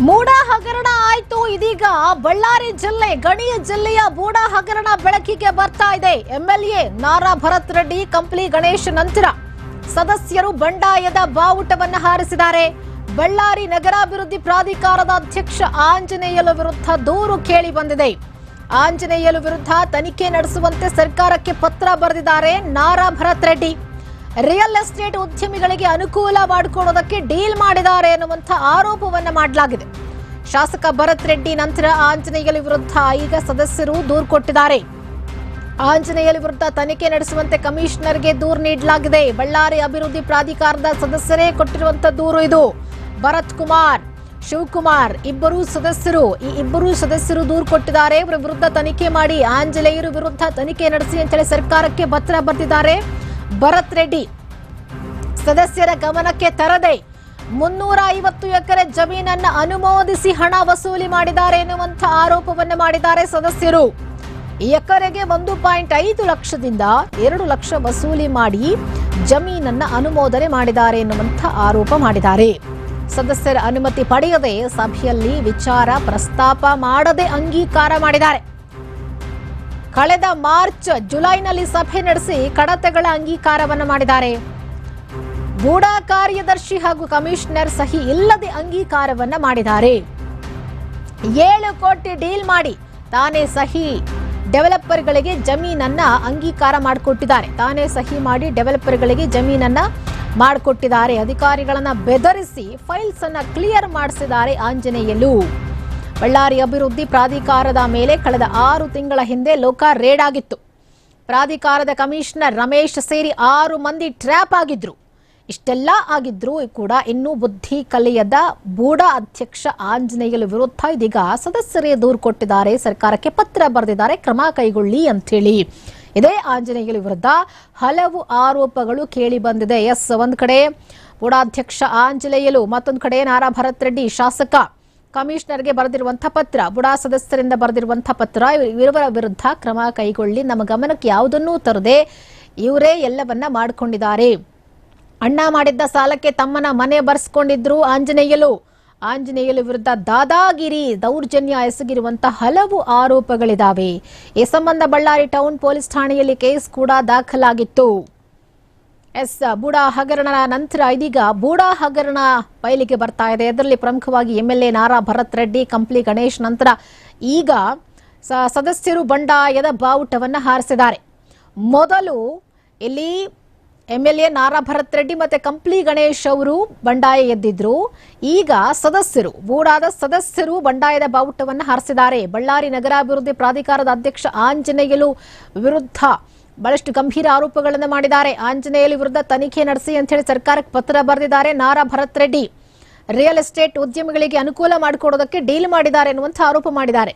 ಮೂಡ ಹಗರಣ ಆಯ್ತು. ಇದೀಗ ಬಳ್ಳಾರಿ ಜಿಲ್ಲೆ ಗಣಿಯ ಜಿಲ್ಲೆಯ ಮೂಡ ಹಗರಣ ಬೆಳಕಿಗೆ ಬರ್ತಾ ಇದೆ. ಎಂಎಲ್ಎ ನಾರಾ ಭರತ್ ರೆಡ್ಡಿ, ಕಂಪ್ಲಿ ಗಣೇಶ್ ನಂತರ ಸದಸ್ಯರು ಬಂಡಾಯದ ಬಾವುಟವನ್ನು ಹಾರಿಸಿದ್ದಾರೆ. ಬಳ್ಳಾರಿ ನಗರಾಭಿವೃದ್ಧಿ ಪ್ರಾಧಿಕಾರದ ಅಧ್ಯಕ್ಷ ಆಂಜನೇಯಲು ವಿರುದ್ಧ ದೂರು ಕೇಳಿ ಬಂದಿದೆ. ಆಂಜನೇಯಲು ವಿರುದ್ಧ ತನಿಖೆ ನಡೆಸುವಂತೆ ಸರ್ಕಾರಕ್ಕೆ ಪತ್ರ ಬರೆದಿದ್ದಾರೆ ನಾರಾ ಭರತ್ ರೆಡ್ಡಿ. ರಿಯಲ್ ಎಸ್ಟೇಟ್ ಉದ್ಯಮಿಗಳಿಗೆ ಅನುಕೂಲ ಮಾಡಿಕೊಡೋದಕ್ಕೆ ಡೀಲ್ ಮಾಡಿದ್ದಾರೆ ಎನ್ನುವಂಥ ಆರೋಪವನ್ನ ಮಾಡಲಾಗಿದೆ. ಶಾಸಕ ಭರತ್ ರೆಡ್ಡಿ ನಂತರ ಆಂಜನೇಯಲಿ ವಿರುದ್ಧ ಈಗ ಸದಸ್ಯರು ದೂರು ಕೊಟ್ಟಿದ್ದಾರೆ. ಆಂಜನೇಯಲಿ ವಿರುದ್ಧ ತನಿಖೆ ನಡೆಸುವಂತೆ ಕಮಿಷನರ್ಗೆ ದೂರು ನೀಡಲಾಗಿದೆ. ಬಳ್ಳಾರಿ ಅಭಿವೃದ್ಧಿ ಪ್ರಾಧಿಕಾರದ ಸದಸ್ಯರೇ ಕೊಟ್ಟಿರುವಂತಹ ದೂರು ಇದು. ಭರತ್ ಕುಮಾರ್, ಶಿವಕುಮಾರ್ ಇಬ್ಬರು ಸದಸ್ಯರು, ಈ ಇಬ್ಬರು ಸದಸ್ಯರು ದೂರು ಕೊಟ್ಟಿದ್ದಾರೆ. ಇವರ ವಿರುದ್ಧ ತನಿಖೆ ಮಾಡಿ ಆಂಜನೇಯರ ವಿರುದ್ಧ ತನಿಖೆ ನಡೆಸಿ ಅಂತೇಳಿ ಸರ್ಕಾರಕ್ಕೆ ಪತ್ರ ಬರೆದಿದ್ದಾರೆ. ಭರತ್ ರೆಡ್ಡಿ. ಸದಸ್ಯರ ಗಮನಕ್ಕೆ ತರದೆ ಮುನ್ನೂರ ಐವತ್ತು ಎಕರೆ ಜಮೀನನ್ನು ಅನುಮೋದಿಸಿ ಹಣ ವಸೂಲಿ ಮಾಡಿದ್ದಾರೆ ಎನ್ನುವಂಥ ಆರೋಪವನ್ನು ಮಾಡಿದ್ದಾರೆ ಸದಸ್ಯರು. ಎಕರೆಗೆ ಒಂದು ಪಾಯಿಂಟ್ ಐದು ಲಕ್ಷದಿಂದ ಎರಡು ಲಕ್ಷ ವಸೂಲಿ ಮಾಡಿ ಜಮೀನನ್ನ ಅನುಮೋದನೆ ಮಾಡಿದ್ದಾರೆ ಎನ್ನುವಂಥ ಆರೋಪ ಮಾಡಿದ್ದಾರೆ. ಸದಸ್ಯರ ಅನುಮತಿ ಪಡೆಯದೆ ಸಭೆಯಲ್ಲಿ ವಿಚಾರ ಪ್ರಸ್ತಾಪ ಮಾಡದೆ ಅಂಗೀಕಾರ ಮಾಡಿದ್ದಾರೆ. ಕಳೆದ ಮಾರ್ಚ್, ಜುಲೈನಲ್ಲಿ ಸಭೆ ನಡೆಸಿ ಕಡತಗಳ ಅಂಗೀಕಾರವನ್ನು ಮಾಡಿದ್ದಾರೆ. ಗೂಢ ಕಾರ್ಯದರ್ಶಿ ಹಾಗೂ ಕಮಿಷನರ್ ಸಹಿ ಇಲ್ಲದೆ ಅಂಗೀಕಾರವನ್ನು ಮಾಡಿದ್ದಾರೆ. ಏಳು ಕೋಟಿ ಡೀಲ್ ಮಾಡಿ ತಾನೇ ಸಹಿ ಡೆವಲಪರ್ಗಳಿಗೆ ಜಮೀನನ್ನ ಅಂಗೀಕಾರ ಮಾಡಿಕೊಟ್ಟಿದ್ದಾರೆ. ತಾನೇ ಸಹಿ ಮಾಡಿ ಡೆವಲಪರ್ಗಳಿಗೆ ಜಮೀನನ್ನ ಮಾಡಿಕೊಟ್ಟಿದ್ದಾರೆ. ಅಧಿಕಾರಿಗಳನ್ನ ಬೆದರಿಸಿ ಫೈಲ್ಸ್ ಅನ್ನ ಕ್ಲಿಯರ್ ಮಾಡಿಸಿದ್ದಾರೆ ಆಂಜನೇಯಲು ಬಳ್ಳಾರಿ ಅಭಿವೃದ್ಧಿ ಪ್ರಾಧಿಕಾರದ ಮೇಲೆ ಕಳೆದ ಆರು ತಿಂಗಳ ಹಿಂದೆ ಲೋಕ ರೇಡ್ ಆಗಿತ್ತು ಪ್ರಾಧಿಕಾರದ ಕಮಿಷನರ್ ರಮೇಶ್ ಸೇರಿ ಆರು ಮಂದಿ ಟ್ರ್ಯಾಪ್ ಆಗಿದ್ರು. ಇಷ್ಟೆಲ್ಲ ಆಗಿದ್ರೂ ಕೂಡ ಇನ್ನೂ ಬುದ್ಧಿ ಕಲಿಯದ ಬೂಡ ಅಧ್ಯಕ್ಷ ಆಂಜನೇಯಲ ವಿರುದ್ಧ ಇದೀಗ ಸದಸ್ಯರೇ ದೂರು ಕೊಟ್ಟಿದ್ದಾರೆ. ಸರ್ಕಾರಕ್ಕೆ ಪತ್ರ ಬರೆದಿದ್ದಾರೆ. ಕ್ರಮ ಕೈಗೊಳ್ಳಿ ಅಂತೇಳಿ ಇದೇ ಆಂಜನೇಯಲ ವಿರುದ್ಧ ಹಲವು ಆರೋಪಗಳು ಕೇಳಿ ಬಂದಿದೆ. ಎಸ್, ಒಂದು ಕಡೆ ಬೂಡಾಧ್ಯಕ್ಷ ಆಂಜನೇಯಲು, ಮತ್ತೊಂದು ಕಡೆ ನಾರಾ ಭರತ್ ರೆಡ್ಡಿ, ಶಾಸಕ ಕಮಿಷನರ್ಗೆ ಬರೆದಿರುವಂತಹ ಪತ್ರ, ಬುಡಾ ಸದಸ್ಯರಿಂದ ಬರೆದಿರುವಂತಹ ಪತ್ರ ಇವರ ವಿರುದ್ಧ ಕ್ರಮ ಕೈಗೊಳ್ಳಿ. ನಮ್ಮ ಗಮನಕ್ಕೆ ಯಾವುದನ್ನೂ ತರದೆ ಇವರೇ ಎಲ್ಲವನ್ನ ಮಾಡಿಕೊಂಡಿದ್ದಾರೆ. ಅಣ್ಣ ಮಾಡಿದ್ದ ಸಾಲಕ್ಕೆ ತಮ್ಮನ ಮನೆ ಬರ್ಸ್ಕೊಂಡಿದ್ರು ಆಂಜನೇಯಲು. ಆಂಜನೇಯಲು ವಿರುದ್ಧ ದಾದಾಗಿರಿ, ದೌರ್ಜನ್ಯ ಎಸಗಿರುವಂತಹ ಹಲವು ಆರೋಪಗಳಿದಾವೆ. ಈ ಸಂಬಂಧ ಬಳ್ಳಾರಿ ಟೌನ್ ಪೊಲೀಸ್ ಠಾಣೆಯಲ್ಲಿ ಕೇಸ್ ಕೂಡ ದಾಖಲಾಗಿತ್ತು. ಎಸ್, ಬೂಡಾ ಹಗರಣ ನಂತರ ಇದೀಗ ಬೂಡಾ ಹಗರಣ ಬಯಲಿಗೆ ಬರ್ತಾ ಇದೆ. ಅದರಲ್ಲಿ ಪ್ರಮುಖವಾಗಿ ಎಂಎಲ್ಎ ನಾರಾ ಭರತ್ ರೆಡ್ಡಿ, ಕಂಪ್ಲಿ ಗಣೇಶ್ ನಂತರ ಈಗ ಸದಸ್ಯರು ಬಂಡಾಯದ ಬಾವುಟವನ್ನು ಹಾರಿಸಿದ್ದಾರೆ. ಮೊದಲು ಇಲ್ಲಿ ಎಂಎಲ್ಎ ನಾರಾ ಭರತ್ ರೆಡ್ಡಿ ಮತ್ತೆ ಕಂಪ್ಲಿ ಗಣೇಶ್ ಅವರು ಬಂಡಾಯ ಎದ್ದಿದ್ರು. ಈಗ ಸದಸ್ಯರು, ಬೂಡಾದ ಸದಸ್ಯರು ಬಂಡಾಯದ ಬಾವುಟವನ್ನು ಹಾರಿಸಿದ್ದಾರೆ. ಬಳ್ಳಾರಿ ನಗರಾಭಿವೃದ್ಧಿ ಪ್ರಾಧಿಕಾರದ ಅಧ್ಯಕ್ಷ ಆಂಜನೇಯಲು ವಿರುದ್ಧ ಬಹಳಷ್ಟು ಗಂಭೀರ ಆರೋಪಗಳನ್ನು ಮಾಡಿದ್ದಾರೆ. ಆಂಜನೇಯಲಿ ವಿರುದ್ಧ ತನಿಖೆ ನಡೆಸಿ ಅಂತ ಹೇಳಿ ಸರ್ಕಾರಕ್ಕೆ ಪತ್ರ ಬರೆದಿದ್ದಾರೆ. ನಾರಾ ಭರತ್ ರೆಡ್ಡಿ. ರಿಯಲ್ ಎಸ್ಟೇಟ್ ಉದ್ಯಮಿಗಳಿಗೆ ಅನುಕೂಲ ಮಾಡಿಕೊಡೋದಕ್ಕೆ ಡೀಲ್ ಮಾಡಿದ್ದಾರೆ ಎನ್ನುವಂಥ ಆರೋಪ ಮಾಡಿದ್ದಾರೆ.